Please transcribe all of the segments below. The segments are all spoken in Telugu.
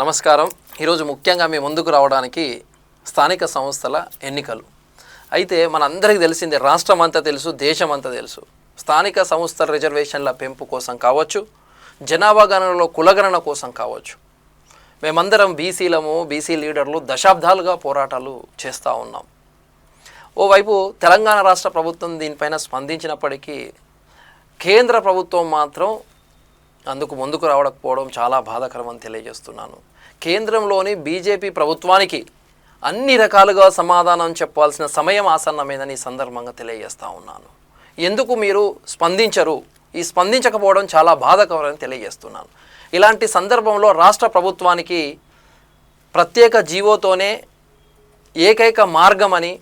నమస్కారం. ఈరోజు ముఖ్యంగా మీ ముందుకు రావడానికి స్థానిక సంస్థల ఎన్నికలు. అయితే మనందరికీ తెలిసిందే రాష్ట్రం అంతా తెలుసు దేశం అంతా తెలుసు. స్థానిక సంస్థల రిజర్వేషన్ల పెంపు కోసం కావచ్చు జనాభా గణనలో కులగణన కోసం కావచ్చు. మేమందరం బీసీలము బీసీ లీడర్లు దశాబ్దాలుగా పోరాటాలు చేస్తూ ఉన్నాం. ఓవైపు తెలంగాణ రాష్ట్ర ప్రభుత్వం దీనిపైన స్పందించినప్పటికీ కేంద్ర ప్రభుత్వం మాత్రం అందుకు ముందుకు రావకపోవడం చాలా బాధాకరమని తెలియజేస్తున్నాను. కేంద్రంలోని బీజేపీ ప్రభుత్వానికి అన్ని రకాలుగా సమాధానం చెప్పాల్సిన సమయం ఆసన్నమైందని సందర్భంగా తెలియజేస్తూ ఉన్నాను. ఎందుకు మీరు స్పందించరు? ఈ స్పందించకపోవడం చాలా బాధకరమని తెలియజేస్తున్నాను. ఇలాంటి సందర్భంలో రాష్ట్ర ప్రభుత్వానికి ప్రత్యేక జీవోతోనే ఏకైక మార్గమని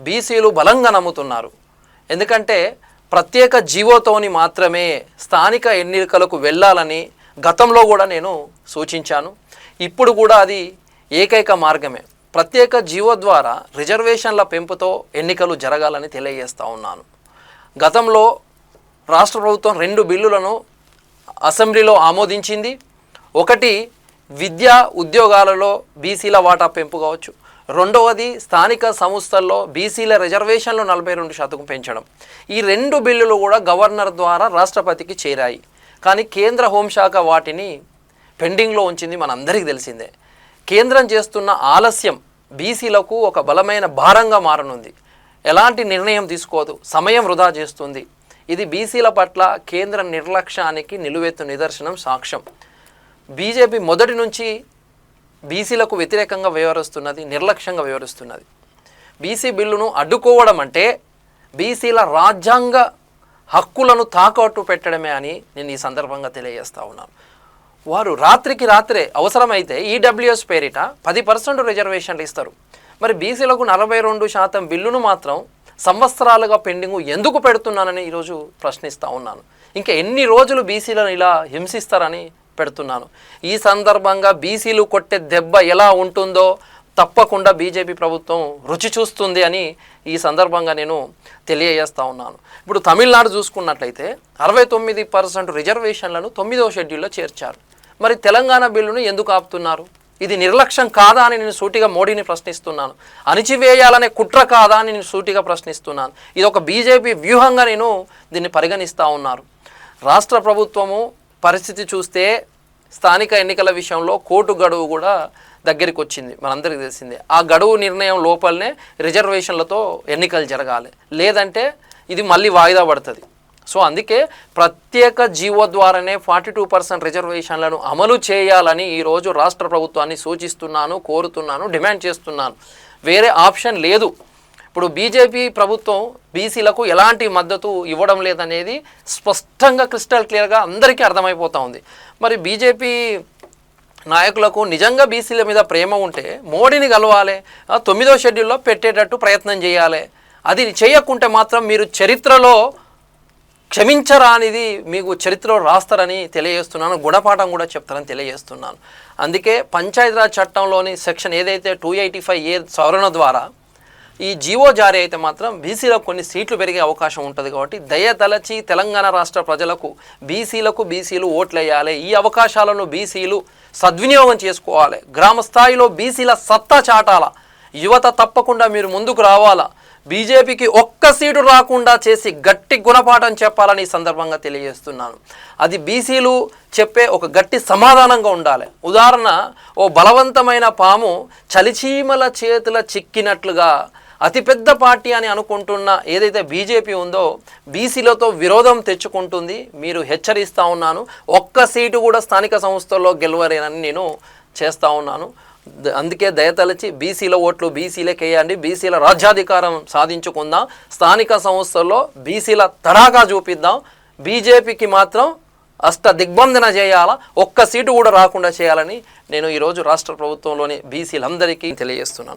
బీసీలు బలంగా నమ్ముతున్నారు. ఎందుకంటే ప్రత్యేక జీవోతోని మాత్రమే స్థానిక ఎన్నికలకు వెళ్ళాలని గతంలో కూడా నేను సూచించాను. ఇప్పుడు కూడా అది ఏకైక మార్గమే. ప్రత్యేక జీవో ద్వారా రిజర్వేషన్ల పెంపుతో ఎన్నికలు జరగాలని తెలియజేస్తా ఉన్నాను. గతంలో రాష్ట్ర ప్రభుత్వం రెండు బిల్లులను అసెంబ్లీలో ఆమోదించింది. ఒకటి విద్యా ఉద్యోగాలలో బీసీల వాటా పెంపు కావచ్చు రెండవది స్థానిక సంస్థల్లో బీసీల రిజర్వేషన్లు నలభై రెండు శాతం పెంచడం. ఈ రెండు బిల్లులు కూడా గవర్నర్ ద్వారా రాష్ట్రపతికి చేరాయి. కానీ కేంద్ర హోంశాఖ వాటిని పెండింగ్లో ఉంచింది మనందరికీ తెలిసిందే. కేంద్రం చేస్తున్న ఆలస్యం బీసీలకు ఒక బలమైన భారంగా మారనుంది. ఎలాంటి నిర్ణయం తీసుకోదు. సమయం వృధా చేస్తుంది. ఇది బీసీల పట్ల కేంద్ర నిర్లక్ష్యానికి నిలువెత్తు నిదర్శనం సాక్ష్యం. బీజేపీ మొదటి నుంచి బీసీలకు వ్యతిరేకంగా వ్యవహరిస్తున్నది నిర్లక్ష్యంగా వ్యవహరిస్తున్నది. బీసీ బిల్లును అడ్డుకోవడం అంటే బీసీల రాజ్యాంగ హక్కులను తాకట్టు పెట్టడమే అని నేను ఈ సందర్భంగా తెలియజేస్తా ఉన్నాను. వారు రాత్రికి రాత్రే అవసరమైతే ఈడబ్ల్యూఎస్ పేరిట పది పర్సెంట్ రిజర్వేషన్లు ఇస్తారు. మరి బీసీలకు నలభై రెండు శాతం బిల్లును మాత్రం సంవత్సరాలుగా పెండింగ్ ఎందుకు పెడుతున్నానని ఈరోజు ప్రశ్నిస్తూ ఉన్నాను. ఇంకా ఎన్ని రోజులు బీసీలను ఇలా హింసిస్తారని పెడుతున్నాను. ఈ సందర్భంగా బీసీలు కొట్టే దెబ్బ ఎలా ఉంటుందో తప్పకుండా బీజేపీ ప్రభుత్వం రుచి చూస్తుంది అని ఈ సందర్భంగా నేను తెలియజేస్తా ఉన్నాను. ఇప్పుడు తమిళనాడు చూసుకున్నట్లయితే అరవై తొమ్మిది పర్సెంట్ రిజర్వేషన్లను తొమ్మిదవ షెడ్యూల్లో చేర్చారు. మరి తెలంగాణ బిల్లును ఎందుకు ఆపుతున్నారు? ఇది నిర్లక్ష్యం కాదా అని నేను సూటిగా మోడీని ప్రశ్నిస్తున్నాను. అణిచివేయాలనే కుట్ర కాదా అని నేను సూటిగా ప్రశ్నిస్తున్నాను. ఇది ఒక బీజేపీ వ్యూహంగా నేను దీన్ని పరిగణిస్తూ ఉన్నారు. రాష్ట్ర ప్రభుత్వము పరిస్థితి చూస్తే స్థానిక ఎన్నికల విషయంలో కోర్టు గడువు కూడా దగ్గరికి వచ్చింది. మనందరికీ తెలిసిందే. ఆ గడువు నిర్ణయం లోపలనే రిజర్వేషన్లతో ఎన్నికలు జరగాలి. లేదంటే ఇది మళ్ళీ వాయిదా పడుతుంది. సో అందుకే ప్రత్యేక జీవో ద్వారానే ఫార్టీ టూ పర్సెంట్ రిజర్వేషన్లను అమలు చేయాలని ఈరోజు రాష్ట్ర ప్రభుత్వాన్ని సూచిస్తున్నాను కోరుతున్నాను డిమాండ్ చేస్తున్నాను. వేరే ఆప్షన్ లేదు. ఇప్పుడు బీజేపీ ప్రభుత్వం బీసీలకు ఎలాంటి మద్దతు ఇవ్వడం లేదనేది స్పష్టంగా క్రిస్టల్ క్లియర్గా అందరికీ అర్థమైపోతూ ఉంది. మరి బీజేపీ నాయకులకు నిజంగా బీసీల మీద ప్రేమ ఉంటే మోడీని కలవాలి తొమ్మిదో షెడ్యూల్లో పెట్టేటట్టు ప్రయత్నం చేయాలి. అది చేయకుంటే మాత్రం మీరు చరిత్రలో క్షమించరానిది మీకు చరిత్రలో రాస్తారని తెలియజేస్తున్నాను. గుణపాఠం కూడా చెప్తారని తెలియజేస్తున్నాను. అందుకే పంచాయతీరాజ్ చట్టంలోని సెక్షన్ ఏదైతే టూ ఎయిటీ ఫైవ్ ఏ సవరణ ద్వారా ఈ జీవో జారీ అయితే మాత్రం బీసీలో కొన్ని సీట్లు పెరిగే అవకాశం ఉంటుంది కాబట్టి దయతలచి తెలంగాణ రాష్ట్ర ప్రజలకు బీసీలకు బీసీలు ఓట్లు వేయాలి ఈ అవకాశాలను బీసీలు సద్వినియోగం చేసుకోవాలి. గ్రామ స్థాయిలో బీసీల సత్తా చాటాల. యువత తప్పకుండా మీరు ముందుకు రావాలా? బీజేపీకి ఒక్క సీటు రాకుండా చేసి గట్టి గుణపాఠం చెప్పాలని ఈ సందర్భంగా తెలియజేస్తున్నాను. అది బీసీలు చెప్పే ఒక గట్టి సమాధానంగా ఉండాలి. ఉదాహరణ ఓ బలవంతమైన పాము చలిచీమల చేతుల చిక్కినట్లుగా అతిపెద్ద పార్టీ అని అనుకుంటున్న ఏదైతే బీజేపీ ఉందో బీసీలతో విరోధం తెచ్చుకుంటుంది. మీరు హెచ్చరిస్తూ ఉన్నాను. ఒక్క సీటు కూడా స్థానిక సంస్థల్లో గెలవరేనని నేను చేస్తూ ఉన్నాను. అందుకే దయతలచి బీసీల ఓట్లు బీసీలకి వేయండి. బీసీల రాజ్యాధికారం సాధించుకుందాం. స్థానిక సంస్థల్లో బీసీల తడాగా చూపిద్దాం. బీజేపీకి మాత్రం అష్ట దిగ్బంధన చేయాలా? ఒక్క సీటు కూడా రాకుండా చేయాలని నేను ఈరోజు రాష్ట్ర ప్రభుత్వంలోని బీసీలందరికీ తెలియజేస్తున్నాను.